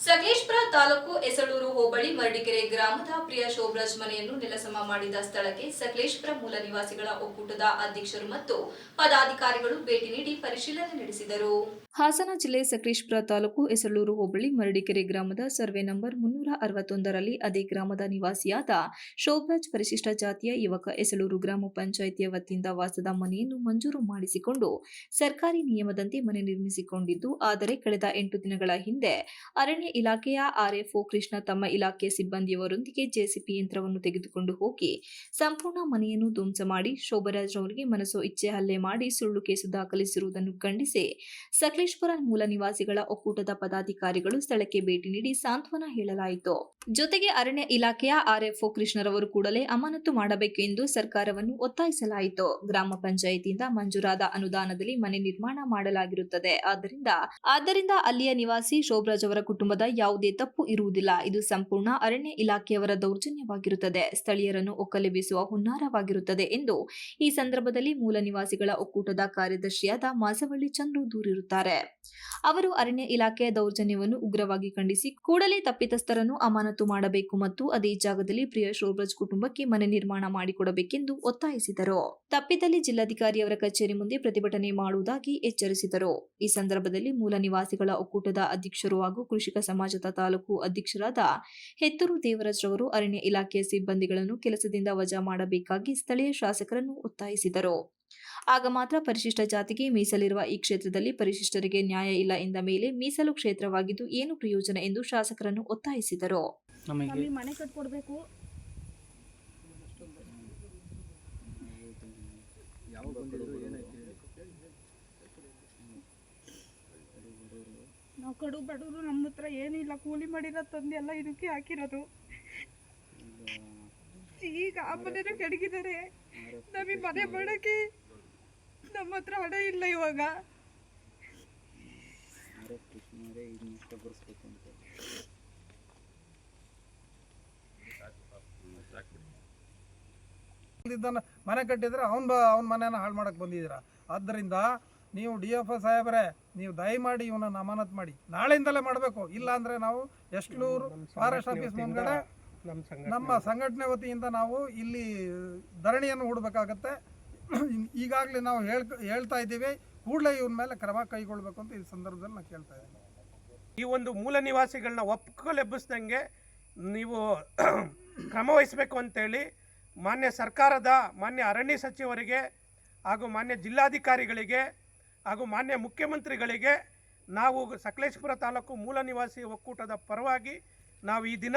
ಸಕಲೇಶ್ಪುರ ತಾಲೂಕು ಎಸಳೂರು ಹೋಬಳಿ ಮರಡಿಕೆರೆ ಗ್ರಾಮದ ಪ್ರಿಯ ಶೋಭರಾಜ್ ಮನೆಯನ್ನು ನೆಲಸಮ ಮಾಡಿದ ಸ್ಥಳಕ್ಕೆ ಸಕಲೇಶ್ಪುರ ಮೂಲ ನಿವಾಸಿಗಳ ಒಕ್ಕೂಟದ ಅಧ್ಯಕ್ಷರು ಮತ್ತು ಪದಾಧಿಕಾರಿಗಳು ಭೇಟಿ ನೀಡಿ ಪರಿಶೀಲನೆ ನಡೆಸಿದರು. ಹಾಸನ ಜಿಲ್ಲೆ ಸಕಲೇಶ್ಪುರ ತಾಲೂಕು ಎಸಳೂರು ಹೋಬಳಿ ಮರಡಿಕೆರೆ ಗ್ರಾಮದ ಸರ್ವೆ ನಂಬರ್ ಮುನ್ನೂರ ಅರವತ್ತೊಂದರಲ್ಲಿ ಅದೇ ಗ್ರಾಮದ ನಿವಾಸಿಯಾದ ಶೋಭರಾಜ್ ಪರಿಶಿಷ್ಟ ಜಾತಿಯ ಯುವಕ ಹೆಸಳೂರು ಗ್ರಾಮ ಪಂಚಾಯಿತಿಯ ವತಿಯಿಂದ ವಾಸದ ಮನೆಯನ್ನು ಮಂಜೂರು ಮಾಡಿಸಿಕೊಂಡು ಸರ್ಕಾರಿ ನಿಯಮದಂತೆ ಮನೆ ನಿರ್ಮಿಸಿಕೊಂಡಿದ್ದು, ಆದರೆ ಕಳೆದ ಎಂಟು ದಿನಗಳ ಹಿಂದೆ ಅರಣ್ಯ ಇಲಾಖೆಯ ಆರ್ಎಫ್ಒ ಕೃಷ್ಣ ತಮ್ಮ ಇಲಾಖೆ ಸಿಬ್ಬಂದಿಯವರೊಂದಿಗೆ ಜೆಸಿಪಿ ಯಂತ್ರವನ್ನು ತೆಗೆದುಕೊಂಡು ಹೋಗಿ ಸಂಪೂರ್ಣ ಮನೆಯನ್ನು ಧ್ವಂಸ ಮಾಡಿ ಶೋಭರಾಜ್ ಅವರಿಗೆ ಮನಸ್ಸು ಇಚ್ಛೆ ಹಲ್ಲೆ ಮಾಡಿ ಸುಳ್ಳು ಕೇಸು ದಾಖಲಿಸಿರುವುದನ್ನು ಖಂಡಿಸಿ ಸಕಲೇಶ್ಪುರ ಮೂಲ ನಿವಾಸಿಗಳ ಒಕ್ಕೂಟದ ಪದಾಧಿಕಾರಿಗಳು ಸ್ಥಳಕ್ಕೆ ಭೇಟಿ ನೀಡಿ ಸಾಂತ್ವನ ಹೇಳಲಾಯಿತು. ಜೊತೆಗೆ ಅರಣ್ಯ ಇಲಾಖೆಯ ಆರ್ಎಫ್ಒ ಕೃಷ್ಣರವರು ಕೂಡಲೇ ಅಮಾನತು ಮಾಡಬೇಕು ಎಂದು ಸರ್ಕಾರವನ್ನು ಒತ್ತಾಯಿಸಲಾಯಿತು. ಗ್ರಾಮ ಪಂಚಾಯಿತಿಯಿಂದ ಮಂಜೂರಾದ ಅನುದಾನದಲ್ಲಿ ಮನೆ ನಿರ್ಮಾಣ ಮಾಡಲಾಗಿರುತ್ತದೆ. ಆದ್ದರಿಂದ ಆದ್ದರಿಂದ ಅಲ್ಲಿಯ ನಿವಾಸಿ ಶೋಭರಾಜ್ ಅವರ ಕುಟುಂಬದ ಯಾವುದೇ ತಪ್ಪು ಇರುವುದಿಲ್ಲ. ಇದು ಸಂಪೂರ್ಣ ಅರಣ್ಯ ಇಲಾಖೆಯವರ ದೌರ್ಜನ್ಯವಾಗಿರುತ್ತದೆ. ಸ್ಥಳೀಯರನ್ನು ಒಕ್ಕಲೆಬ್ಬಿಸುವ ಹುನ್ನಾರವಾಗಿರುತ್ತದೆ ಎಂದು ಈ ಸಂದರ್ಭದಲ್ಲಿ ಮೂಲ ನಿವಾಸಿಗಳ ಒಕ್ಕೂಟದ ಕಾರ್ಯದರ್ಶಿಯಾದ ಮಾಸವಳ್ಳಿ ಚಂದ್ರು ದೂರಿರುತ್ತಾರೆ. ಅವರು ಅರಣ್ಯ ಇಲಾಖೆಯ ದೌರ್ಜನ್ಯವನ್ನು ಉಗ್ರವಾಗಿ ಖಂಡಿಸಿ ಕೂಡಲೇ ತಪ್ಪಿತಸ್ಥರನ್ನು ಅಮಾನತು ಮಾಡಬೇಕು ಮತ್ತು ಅದೇ ಜಾಗದಲ್ಲಿ ಪ್ರಿಯ ಶೋಭ್ರಜ್ ಕುಟುಂಬಕ್ಕೆ ಮನೆ ನಿರ್ಮಾಣ ಮಾಡಿಕೊಡಬೇಕೆಂದು ಒತ್ತಾಯಿಸಿದರು. ತಪ್ಪಿದಲ್ಲಿ ಜಿಲ್ಲಾಧಿಕಾರಿಯವರ ಕಚೇರಿ ಮುಂದೆ ಪ್ರತಿಭಟನೆ ಮಾಡುವುದಾಗಿ ಎಚ್ಚರಿಸಿದರು. ಈ ಸಂದರ್ಭದಲ್ಲಿ ಮೂಲ ನಿವಾಸಿಗಳ ಒಕ್ಕೂಟದ ಅಧ್ಯಕ್ಷರು ಹಾಗೂ ಕೃಷಿಕ ಸಮಾಜದ ತಾಲೂಕು ಅಧ್ಯಕ್ಷರಾದ ಹೆತ್ತೂರು ದೇವರಾಜ್ ರವರು ಅರಣ್ಯ ಇಲಾಖೆಯ ಸಿಬ್ಬಂದಿಗಳನ್ನು ಕೆಲಸದಿಂದ ವಜಾ ಮಾಡಬೇಕಾಗಿ ಸ್ಥಳೀಯ ಶಾಸಕರನ್ನು ಒತ್ತಾಯಿಸಿದರು. ಆಗ ಮಾತ್ರ ಪರಿಶಿಷ್ಟ ಜಾತಿಗೆ ಮೀಸಲಿರುವ ಈ ಕ್ಷೇತ್ರದಲ್ಲಿ ಪರಿಶಿಷ್ಟರಿಗೆ ನ್ಯಾಯ ಇಲ್ಲ ಎಂದ ಮೇಲೆ ಮೀಸಲು ಕ್ಷೇತ್ರವಾಗಿದ್ದು ಏನು ಪ್ರಯೋಜನ ಎಂದು ಶಾಸಕರನ್ನು ಒತ್ತಾಯಿಸಿದರು. ಮನೆ ಕಟ್ಕೊಡ್ಬೇಕು. ನಾವು ಕಡು ಬಡವರು ನಮ್ಮ ಹತ್ರ ಏನಿಲ್ಲ ಕೂಲಿ ಮಾಡಿರೋ ತಂದೆ ಎಲ್ಲ ಇದಕ್ಕೆ ಹಾಕಿರೋದು. ಈಗ ಆ ಮನೆನ ಕಡಗಿದ್ದಾರೆ ನಮಗೆ ಮನೆ ಮಾಡೋಕ್ಕೆ ನಮ್ಮ ಹತ್ರ ಹಣ ಇಲ್ಲ ಇವಾಗ. ಮನೆ ಕಟ್ಟಿದ್ರೆ ಅವನ್ ಬ ಮನೆಯನ್ನ ಮನೆನ ಹಾಳು ಮಾಡಕ್ ಬಂದಿದ್ದೀರಾ? ಆದ್ರಿಂದ ನೀವು ಡಿ ಎಫ್ ಸಾಹೇಬ್ರೆ ನೀವು ದಯಮಾಡಿ ಇವನನ್ನು ಅಮಾನತ್ ಮಾಡಿ. ನಾಳೆಯಿಂದಲೇ ಮಾಡಬೇಕು. ಇಲ್ಲ ಅಂದ್ರೆ ನಾವು ಎಸ್ಟ್ಲೂರು ಫಾರೆಸ್ಟ್ ಆಫೀಸ್ ಮುಂದ್ಗಡೆ ನಮ್ಮ ಸಂಘಟನೆ ವತಿಯಿಂದ ನಾವು ಇಲ್ಲಿ ಧರಣಿಯನ್ನು ಹೂಡಬೇಕಾಗತ್ತೆ. ಈಗಾಗಲೇ ನಾವು ಹೇಳ್ ಹೇಳ್ತಾ ಇದ್ದೀವಿ, ಕೂಡಲೇ ಇವ್ರ ಮೇಲೆ ಕ್ರಮ ಕೈಗೊಳ್ಬೇಕು ಅಂತ ಈ ಸಂದರ್ಭದಲ್ಲಿ ನಾನು ಕೇಳ್ತಾ ಇದ್ದೀನಿ. ಈ ಒಂದು ಮೂಲ ನಿವಾಸಿಗಳನ್ನ ಒಪ್ಕೊಲೆಬ್ಬಿಸ್ದಂಗೆ ನೀವು ಕ್ರಮ ವಹಿಸಬೇಕು ಅಂತೇಳಿ ಮಾನ್ಯ ಸರ್ಕಾರದ, ಮಾನ್ಯ ಅರಣ್ಯ ಸಚಿವರಿಗೆ ಹಾಗೂ ಮಾನ್ಯ ಜಿಲ್ಲಾಧಿಕಾರಿಗಳಿಗೆ ಹಾಗೂ ಮಾನ್ಯ ಮುಖ್ಯಮಂತ್ರಿಗಳಿಗೆ ನಾವು ಸಕಲೇಶಪುರ ತಾಲೂಕು ಮೂಲ ನಿವಾಸಿ ಒಕ್ಕೂಟದ ಪರವಾಗಿ ನಾವು ಈ ದಿನ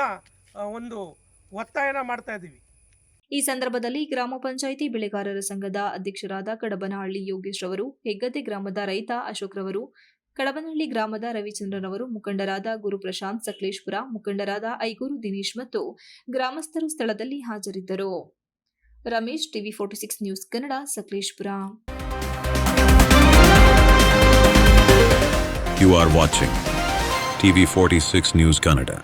ಒಂದು ಒತ್ತಾಯನ ಮಾಡ್ತಾ ಇದ್ದೀವಿ. ಈ ಸಂದರ್ಭದಲ್ಲಿ ಗ್ರಾಮ ಪಂಚಾಯಿತಿ ಬೆಳೆಗಾರರ ಸಂಘದ ಅಧ್ಯಕ್ಷರಾದ ಕಡಬನಹಳ್ಳಿ ಯೋಗೇಶ್ ರವರು, ಹೆಗ್ಗದ್ದೆ ಗ್ರಾಮದ ರೈತ ಅಶೋಕ್ ರವರು, ಕಡಬನಹಳ್ಳಿ ಗ್ರಾಮದ ರವಿಚಂದ್ರನ್ ಅವರು ಮುಖಂಡರಾದ ಗುರು ಪ್ರಶಾಂತ್ ಸಕಲೇಶ್ಪುರ, ಮುಖಂಡರಾದ ಐಗೂರು ದಿನೇಶ್ ಮತ್ತು ಗ್ರಾಮಸ್ಥರು ಸ್ಥಳದಲ್ಲಿ ಹಾಜರಿದ್ದರು Ramesh, TV forty six news Kannada, Sakleshpur You are watching TV46 News Kannada.